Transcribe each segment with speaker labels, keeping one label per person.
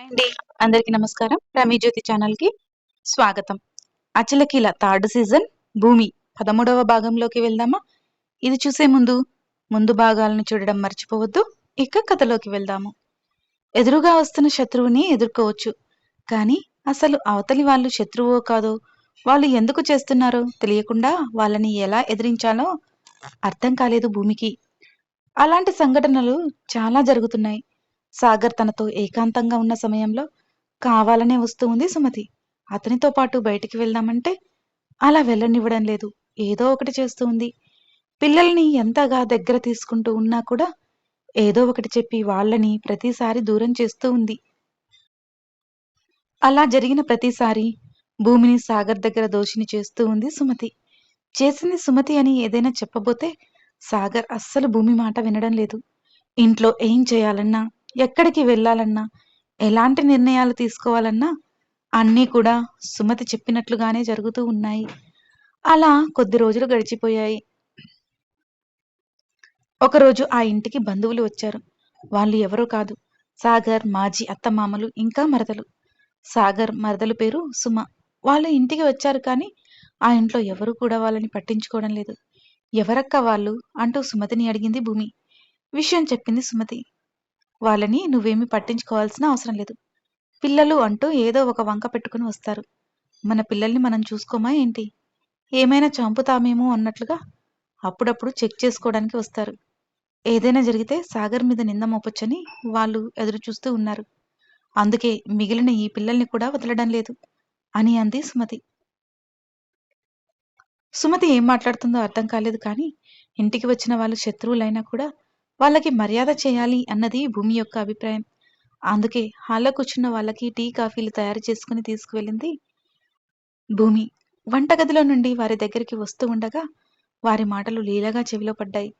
Speaker 1: Hi అండి. అందరికీ నమస్కారం. రమీ జ్యోతి ఛానల్కి స్వాగతం అచలకీల థర్డ్ సీజన్ భూమి పదమూడవ భాగంలోకి వెళ్దామా? ఇది చూసే ముందు ముందు భాగాలను చూడడం మర్చిపోవద్దు. ఇక కథలోకి వెళ్దాము. ఎదురుగా వస్తున్న శత్రువుని ఎదుర్కోవచ్చు. కానీ అసలు అవతలి వాళ్ళు శత్రువో కాదో వాళ్ళు ఎందుకు చేస్తున్నారో తెలియకుండా వాళ్ళని ఎలా ఎదిరించాలో అర్థం కాలేదు భూమికి. అలాంటి సంఘటనలు చాలా జరుగుతున్నాయి. సాగర్ తనతో ఏకాంతంగా ఉన్న సమయంలో కావాలనే వస్తూ ఉంది సుమతి. అతనితో పాటు బయటికి వెళ్దామంటే అలా వెళ్ళనివ్వడం లేదు. ఏదో ఒకటి చేస్తూ ఉంది. పిల్లల్ని ఎంతగా దగ్గర తీసుకుంటూ ఉన్నా కూడా ఏదో ఒకటి చెప్పి వాళ్ళని ప్రతిసారి దూరం చేస్తూ ఉంది. అలా జరిగిన ప్రతిసారి భూమిని సాగర్ దగ్గర దోషిని చేస్తూ ఉంది సుమతి. చేసింది సుమతి అని ఏదైనా చెప్పబోతే సాగర్ అస్సలు భూమి మాట వినడం లేదు. ఇంట్లో ఏం చేయాలన్నా ఎక్కడికి వెళ్ళాలన్నా ఎలాంటి నిర్ణయాలు తీసుకోవాలన్నా అన్నీ కూడా సుమతి చెప్పినట్లుగానే జరుగుతూ ఉన్నాయి. అలా కొద్ది రోజులు గడిచిపోయాయి. ఒకరోజు ఆ ఇంటికి బంధువులు వచ్చారు. వాళ్ళు ఎవరో కాదు. సాగర్ మాజీ అత్తమామలు ఇంకా మరదలు. సాగర్ మరదలు పేరు సుమ. వాళ్ళు ఇంటికి వచ్చారు కానీ ఆ ఇంట్లో ఎవరు కూడా వాళ్ళని పట్టించుకోవడం లేదు. ఎవరక్క వాళ్ళు అంటూ సుమతిని అడిగింది భూమి. విషయం చెప్పింది సుమతి. వాళ్ళని నువ్వేమి పట్టించుకోవాల్సిన అవసరం లేదు. పిల్లలు అంటూ ఏదో ఒక వంక పెట్టుకుని వస్తారు. మన పిల్లల్ని మనం చూసుకోమా ఏంటి? ఏమైనా చంపుతామేమో అన్నట్లుగా అప్పుడప్పుడు చెక్ చేసుకోవడానికి వస్తారు. ఏదైనా జరిగితే సాగర్ మీద నింద మోపొచ్చని వాళ్ళు ఎదురు చూస్తూ ఉన్నారు. అందుకే మిగిలిన ఈ పిల్లల్ని కూడా వదలడం లేదు అని అంది సుమతి. సుమతి ఏం మాట్లాడుతుందో అర్థం కాలేదు కానీ ఇంటికి వచ్చిన వాళ్ళు శత్రువులైనా కూడా వాళ్ళకి మర్యాద చేయాలి అన్నది భూమి యొక్క అభిప్రాయం. అందుకే హాల్లో కూర్చున్న వాళ్ళకి టీ కాఫీలు తయారు చేసుకుని తీసుకువెళ్ళింది భూమి. వంటగదిలో నుండి వారి దగ్గరికి వస్తూ ఉండగా వారి మాటలు లీలగా చెవిలో పడ్డాయి.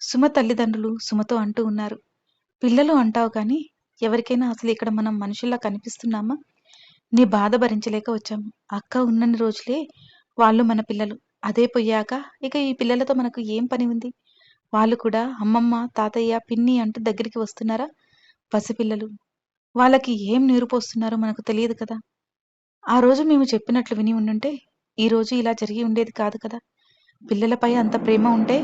Speaker 1: సుమ తల్లిదండ్రులు సుమతో అంటూ ఉన్నారు. పిల్లలు అంటావు కానీ ఎవరికైనా అసలు ఇక్కడ మనం మనుషుల్లా కనిపిస్తున్నామా? నీ బాధ భరించలేక వచ్చాము అక్క ఉన్నన్ని రోజులే వాళ్ళు మన పిల్లలు. అదే పోయాక ఇక ఈ పిల్లలతో మనకు ఏం పని ఉంది? వాళ్ళు కూడా అమ్మమ్మ తాతయ్య పిన్ని అంటూ దగ్గరికి వస్తున్నారా? పసిపిల్లలు. వాళ్ళకి ఏం నేర్పోస్తున్నారో మనకు తెలియదు కదా. ఆ రోజు మేము చెప్పినట్లు విని ఉండుంటే ఈ రోజు ఇలా జరిగి ఉండేది కాదు కదా. పిల్లలపై అంత ప్రేమ ఉంటే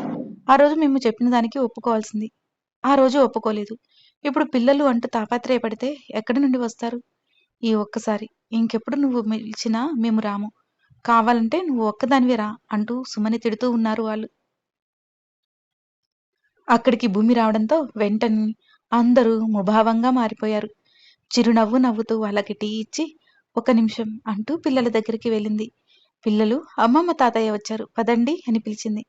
Speaker 1: ఆ రోజు మేము చెప్పిన దానికి ఒప్పుకోవాల్సింది. ఆ రోజు ఒప్పుకోలేదు. ఇప్పుడు పిల్లలు అంటూ తాపత్రయపడితే ఎక్కడి నుండి వస్తారు? ఈ ఒక్కసారి ఇంకెప్పుడు నువ్వు పిలిచినా మేము రాము. కావాలంటే నువ్వు ఒక్కదానివే రా అంటూ సుమని తిడుతూ ఉన్నారు వాళ్ళు. అక్కడికి భూమి రావడంతో వెంటనే అందరూ ముభావంగా మారిపోయారు. చిరునవ్వు నవ్వుతూ వాళ్ళకి టీ ఇచ్చి ఒక నిమిషం అంటూ పిల్లల దగ్గరికి వెళ్ళింది. పిల్లలు అమ్మమ్మ తాతయ్య వచ్చారు. పదండి అని పిలిచింది.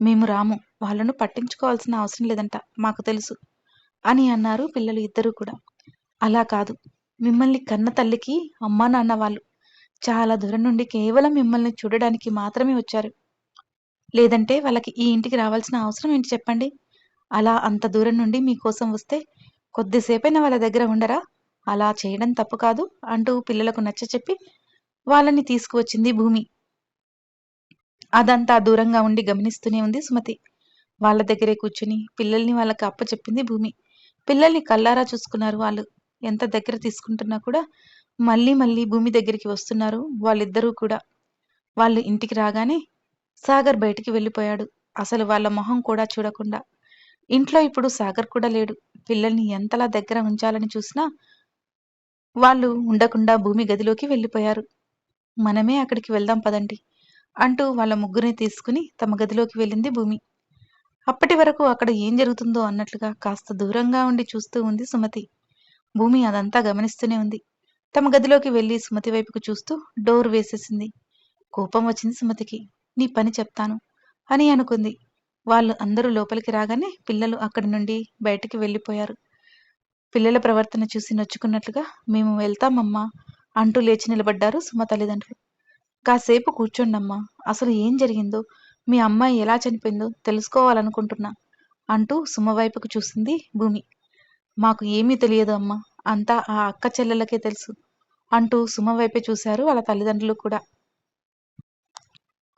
Speaker 1: మేము రాము. వాళ్ళను పట్టించుకోవాల్సిన అవసరం లేదంట. మాకు తెలుసు అని అన్నారు పిల్లలు ఇద్దరూ కూడా. అలా కాదు. మిమ్మల్ని కన్న తల్లికి అమ్మా నాన్న వాళ్ళు చాలా దూరం నుండి కేవలం మిమ్మల్ని చూడడానికి మాత్రమే వచ్చారు. లేదంటే వాళ్ళకి ఈ ఇంటికి రావాల్సిన అవసరం ఏంటి చెప్పండి? అలా అంత దూరం నుండి మీకోసం వస్తే కొద్దిసేపైనా వాళ్ళ దగ్గర ఉండరా? అలా చేయడం తప్పు కాదు అంటూ పిల్లలకు నచ్చచెప్పి వాళ్ళని తీసుకువచ్చింది భూమి. అదంతా దూరంగా ఉండి గమనిస్తూనే ఉంది సుమతి. వాళ్ళ దగ్గరే కూర్చుని పిల్లల్ని వాళ్ళకి అప్పచెప్పింది భూమి. పిల్లల్ని కల్లారా చూసుకున్నారు వాళ్ళు. ఎంత దగ్గర తీసుకుంటున్నా కూడా మళ్ళీ మళ్ళీ భూమి దగ్గరికి వస్తున్నారు వాళ్ళిద్దరూ కూడా. వాళ్ళు ఇంటికి రాగానే సాగర్ బయటికి వెళ్ళిపోయాడు. అసలు వాళ్ళ మొహం కూడా చూడకుండా ఇంట్లో ఇప్పుడు సాగర్ కూడా లేడు. పిల్లల్ని ఎంతలా దగ్గర ఉంచాలని చూసినా వాళ్ళు ఉండకుండా భూమి గదిలోకి వెళ్ళిపోయారు. మనమే అక్కడికి వెళ్దాం పదండి అంటూ వాళ్ళ ముగ్గురిని తీసుకుని తమ గదిలోకి వెళ్ళింది భూమి. అప్పటి వరకు అక్కడ ఏం జరుగుతుందో అన్నట్లుగా కాస్త దూరంగా ఉండి చూస్తూ ఉంది సుమతి. భూమి అదంతా గమనిస్తూనే ఉంది. తమ గదిలోకి వెళ్ళి సుమతి వైపుకు చూస్తూ డోర్ వేసేసింది. కోపం వచ్చింది సుమతికి. నీ పని చెప్తాను అని అనుకుంది. వాళ్ళు అందరూ లోపలికి రాగానే పిల్లలు అక్కడి నుండి బయటికి వెళ్ళిపోయారు. పిల్లల ప్రవర్తన చూసి నొచ్చుకున్నట్లుగా మేము వెళ్తామమ్మా అంటూ లేచి నిలబడ్డారు సుమ తల్లిదండ్రులు. కాసేపు కూర్చోండమ్మా అసలు ఏం జరిగిందో మీ అమ్మాయి ఎలా చనిపోయిందో తెలుసుకోవాలనుకుంటున్నా అంటూ సుమ వైపుకు చూసింది భూమి. మాకు ఏమీ తెలియదు అమ్మా అంతా ఆ అక్క చెల్లెలకే తెలుసు అంటూ సుమ వైపే చూశారు వాళ్ళ తల్లిదండ్రులు కూడా.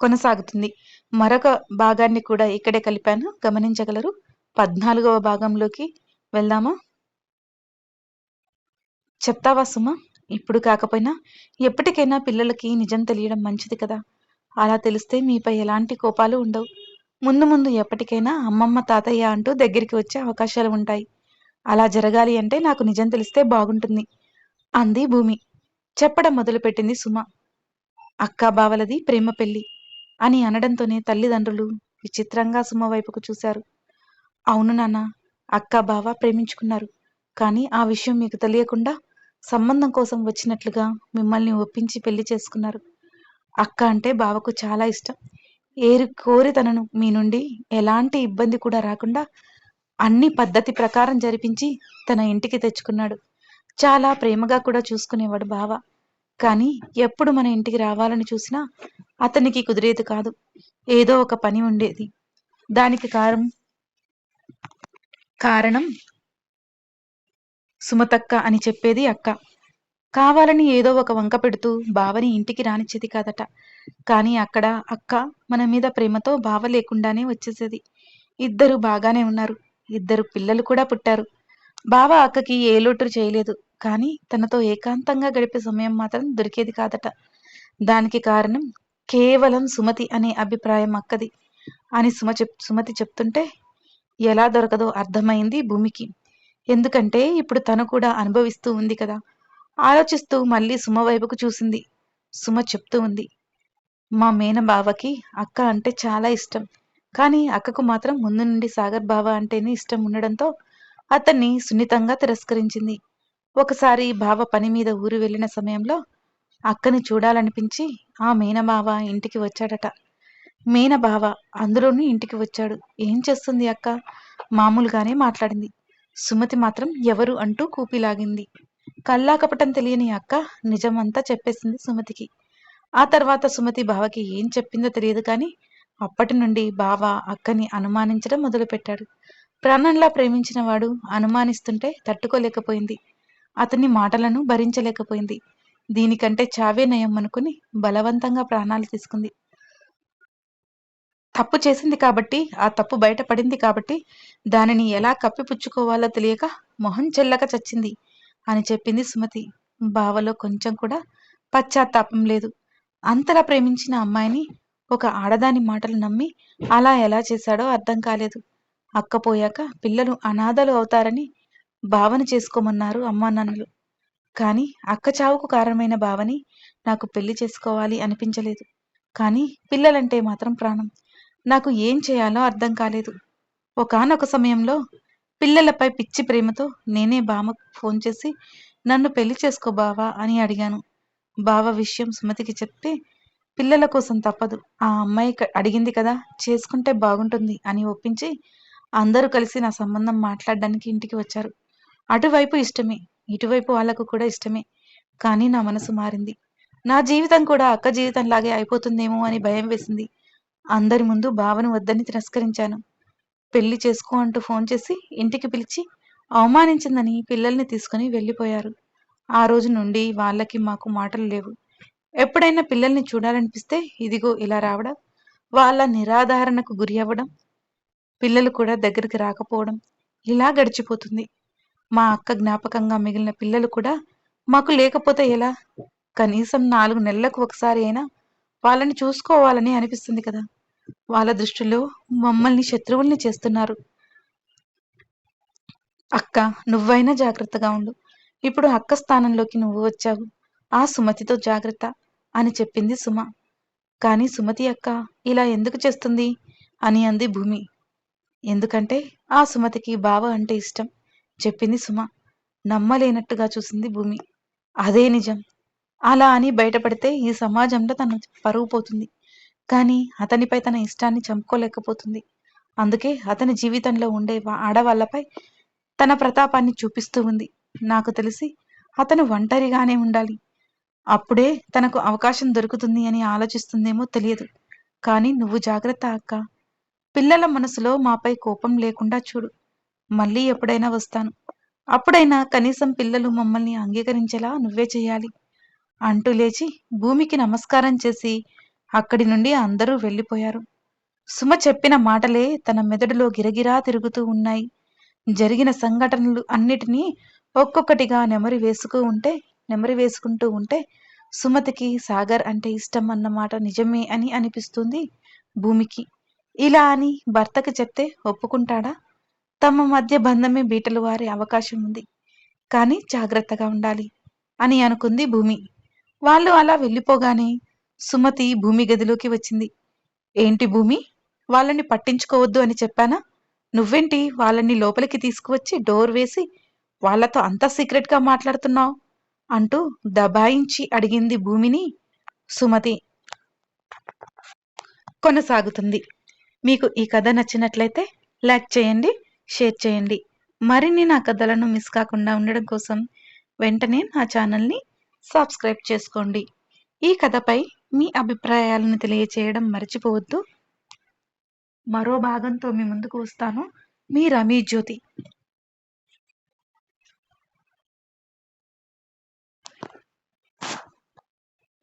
Speaker 1: కొనసాగుతుంది. మరొక భాగాన్ని కూడా ఇక్కడే కలిపాను. గమనించగలరు. పద్నాలుగవ భాగంలోకి వెళ్దామా? చెప్తావా సుమ? ఇప్పుడు కాకపోయినా ఎప్పటికైనా పిల్లలకి నిజం తెలియడం మంచిది కదా. అలా తెలిస్తే మీపై ఎలాంటి కోపాలు ఉండవు. ముందు ముందు ఎప్పటికైనా అమ్మమ్మ తాతయ్య అంటూ దగ్గరికి వచ్చే అవకాశాలు ఉంటాయి. అలా జరగాలి అంటే నాకు నిజం తెలిస్తే బాగుంటుంది అంది భూమి. చెప్పడం మొదలుపెట్టింది సుమ. అక్క బావలది ప్రేమ పెళ్ళి అని అనడంతోనే తల్లిదండ్రులు విచిత్రంగా సుమ వైపుకు చూశారు. అవును నాన్న అక్క బావ ప్రేమించుకున్నారు. కానీ ఆ విషయం మీకు తెలియకుండా సంబంధం కోసం వచ్చినట్లుగా మిమ్మల్ని ఒప్పించి పెళ్ళి చేసుకున్నారు. అక్క అంటే బావకు చాలా ఇష్టం. ఏరు కోరి తనను మీ నుండి ఎలాంటి ఇబ్బంది కూడా రాకుండా అన్ని పద్ధతి ప్రకారం జరిపించి తన ఇంటికి తెచ్చుకున్నాడు. చాలా ప్రేమగా కూడా చూసుకునేవాడు బావ. కానీ ఎప్పుడు మన ఇంటికి రావాలని చూసినా అతనికి కుదిరేది కాదు. ఏదో ఒక పని ఉండేది. దానికి కారణం కారణం సుమతక్క అని చెప్పేది అక్క. కావాలని ఏదో ఒక వంక పెడుతూ బావని ఇంటికి రానిచ్చేది కాదట. కానీ అక్కడ అక్క మన మీద ప్రేమతో బావ లేకుండానే వచ్చేసేది. ఇద్దరు బాగానే ఉన్నారు. ఇద్దరు పిల్లలు కూడా పుట్టారు. బావ అక్కకి ఏ లోటు చేయలేదు. కానీ తనతో ఏకాంతంగా గడిపే సమయం మాత్రం దొరికేది కాదట. దానికి కారణం కేవలం సుమతి అనే అభిప్రాయం అక్కది. అని సుమ చెప్ సుమతి చెప్తుంటే ఎలా దొరకదో అర్థమైంది భూమికి. ఎందుకంటే ఇప్పుడు తను కూడా అనుభవిస్తూ ఉంది కదా. ఆలోచిస్తూ మళ్ళీ సుమ వైపుకు చూసింది. సుమ చెప్తూ ఉంది. మా మేన బావకి అక్క అంటే చాలా ఇష్టం. కానీ అక్కకు మాత్రం ముందు నుండి సాగర్ బావ అంటేనే ఇష్టం ఉండడంతో అతన్ని సున్నితంగా తిరస్కరించింది. ఒకసారి బావ పని మీద ఊరు వెళ్ళిన సమయంలో అక్కని చూడాలనిపించి ఆ మీనబావ ఇంటికి వచ్చాడట. మీనబావ అందులోనూ ఇంటికి వచ్చాడు. ఏం చేస్తుంది అక్క? మామూలుగానే మాట్లాడింది. సుమతి మాత్రం ఎవరు అంటూ కూపిలాగింది. కల్లాకపటం తెలియని అక్క నిజమంతా చెప్పేసింది సుమతికి. ఆ తర్వాత సుమతి బావకి ఏం చెప్పిందో తెలియదు కానీ అప్పటి నుండి బావ అక్కని అనుమానించడం మొదలుపెట్టాడు. ప్రాణంలా ప్రేమించిన వాడు అనుమానిస్తుంటే తట్టుకోలేకపోయింది. అతని మాటలను భరించలేకపోయింది. దీనికంటే చావే నయం అనుకుని బలవంతంగా ప్రాణాలు తీసుకుంది. తప్పు చేసింది కాబట్టి ఆ తప్పు బయటపడింది కాబట్టి దానిని ఎలా కప్పిపుచ్చుకోవాలో తెలియక మొహం చెల్లక చచ్చింది అని చెప్పింది సుమతి. బావలో కొంచెం కూడా పశ్చాత్తాపం లేదు. అంతలా ప్రేమించిన అమ్మాయిని ఒక ఆడదాని మాటలు నమ్మి అలా ఎలా చేశాడో అర్థం కాలేదు. అక్కపోయాక పిల్లలు అనాథలు అవుతారని భావన చేసుకోమన్నారు అమ్మా నాన్నలు. కానీ అక్క చావుకు కారణమైన భావని నాకు పెళ్ళి చేసుకోవాలి అనిపించలేదు. కానీ పిల్లలంటే మాత్రం ప్రాణం. నాకు ఏం చేయాలో అర్థం కాలేదు. ఒకానొక సమయంలో పిల్లలపై పిచ్చి ప్రేమతో నేనే బామకు ఫోన్ చేసి నన్ను పెళ్ళి చేసుకో బావా అని అడిగాను. బావ విషయం సుమతికి చెప్తే పిల్లల కోసం తప్పదు. ఆ అమ్మాయి అడిగింది కదా చేసుకుంటే బాగుంటుంది అని ఒప్పించి అందరూ కలిసి నా సంబంధం మాట్లాడడానికి ఇంటికి వచ్చారు. అటువైపు ఇష్టమే ఇటువైపు వాళ్ళకు కూడా ఇష్టమే. కానీ నా మనసు మారింది. నా జీవితం కూడా అక్క జీవితంలాగే అయిపోతుందేమో అని భయం వేసింది. అందరి ముందు భావన వద్దని తిరస్కరించాను. పెళ్ళి చేసుకో అంటూ ఫోన్ చేసి ఇంటికి పిలిచి అవమానించిందని పిల్లల్ని తీసుకుని వెళ్ళిపోయారు. ఆ రోజు నుండి వాళ్ళకి మాకు మాటలు లేవు. ఎప్పుడైనా పిల్లల్ని చూడాలనిపిస్తే ఇదిగో ఇలా రావడం వాళ్ళ నిరాధారణకు గురి అవ్వడం పిల్లలు కూడా దగ్గరికి రాకపోవడం ఇలా గడిచిపోతుంది. మా అక్క జ్ఞాపకంగా మిగిలిన పిల్లలు కూడా మాకు లేకపోతే ఎలా? కనీసం నాలుగు నెలలకు ఒకసారి అయినా వాళ్ళని చూసుకోవాలని అనిపిస్తుంది కదా. వాళ్ళ దృష్టిలో మమ్మల్ని శత్రువుల్ని చేస్తున్నారు. అక్క నువ్వైనా జాగ్రత్తగా ఉండు. ఇప్పుడు అక్క స్థానంలోకి నువ్వు వచ్చావు. ఆ సుమతితో జాగ్రత్త అని చెప్పింది సుమ. కానీ సుమతి అక్క ఇలా ఎందుకు చేస్తుంది? అని అంది భూమి. ఎందుకంటే ఆ సుమతికి బావ అంటే ఇష్టం. చెప్పింది సుమ. నమ్మలేనట్టుగా చూసింది భూమి. అదే నిజం. అలా అని బయటపడితే ఈ సమాజంలో తను పరువు పోతుంది. కానీ అతనిపై తన ఇష్టాన్ని చంపుకోలేకపోతుంది. అందుకే అతని జీవితంలో ఉండే ఆడవాళ్ళపై తన ప్రతాపాన్ని చూపిస్తూ ఉంది. నాకు తెలిసి అతను ఒంటరిగానే ఉండాలి. అప్పుడే తనకు అవకాశం దొరుకుతుంది అని ఆలోచిస్తుందేమో తెలియదు. కానీ నువ్వు జాగ్రత్త అక్క. పిల్లల మనసులో మాపై కోపం లేకుండా చూడు. మళ్ళీ ఎప్పుడైనా వస్తాను. అప్పుడైనా కనీసం పిల్లలు మమ్మల్ని అంగీకరించేలా నువ్వే చేయాలి. అంటూ లేచి భూమికి నమస్కారం చేసి అక్కడి నుండి అందరూ వెళ్ళిపోయారు. సుమ చెప్పిన మాటలే తన మెదడులో గిరగిరా తిరుగుతూ ఉన్నాయి. జరిగిన సంఘటనలు అన్నిటినీ ఒక్కొక్కటిగా నెమరి వేసుకు ఉంటే నెమరి వేసుకుంటూ ఉంటే సుమతికి సాగర్ అంటే ఇష్టం అన్నమాట నిజమే అని అనిపిస్తుంది భూమికి. ఇలా అని భర్తకి చెప్తే ఒప్పుకుంటాడా? తమ మధ్య బంధమే బీటలు వారే అవకాశం ఉంది. కానీ జాగ్రత్తగా ఉండాలి అని అనుకుంది భూమి. వాళ్ళు అలా వెళ్ళిపోగానే సుమతి భూమి గదిలోకి వచ్చింది. ఏంటి భూమి? వాళ్ళని పట్టించుకోవద్దు అని చెప్పానా? నువ్వేంటి వాళ్ళని లోపలికి తీసుకువచ్చి డోర్ వేసి వాళ్ళతో అంత సీక్రెట్గా మాట్లాడుతున్నావు? అంటూ దబాయించి అడిగింది భూమిని సుమతి. కొనసాగుతుంది. మీకు ఈ కథ నచ్చినట్లయితే లైక్ చేయండి షేర్ చేయండి. మరిన్ని నా కథలను మిస్ కాకుండా ఉండడం కోసం వెంటనే నా ఛానల్ని సబ్స్క్రైబ్ చేసుకోండి. ఈ కథపై మీ అభిప్రాయాలను తెలియచేయడం మర్చిపోవద్దు. మరో భాగంతో మీ ముందుకు వస్తాను. మీ రమీ జ్యోతి.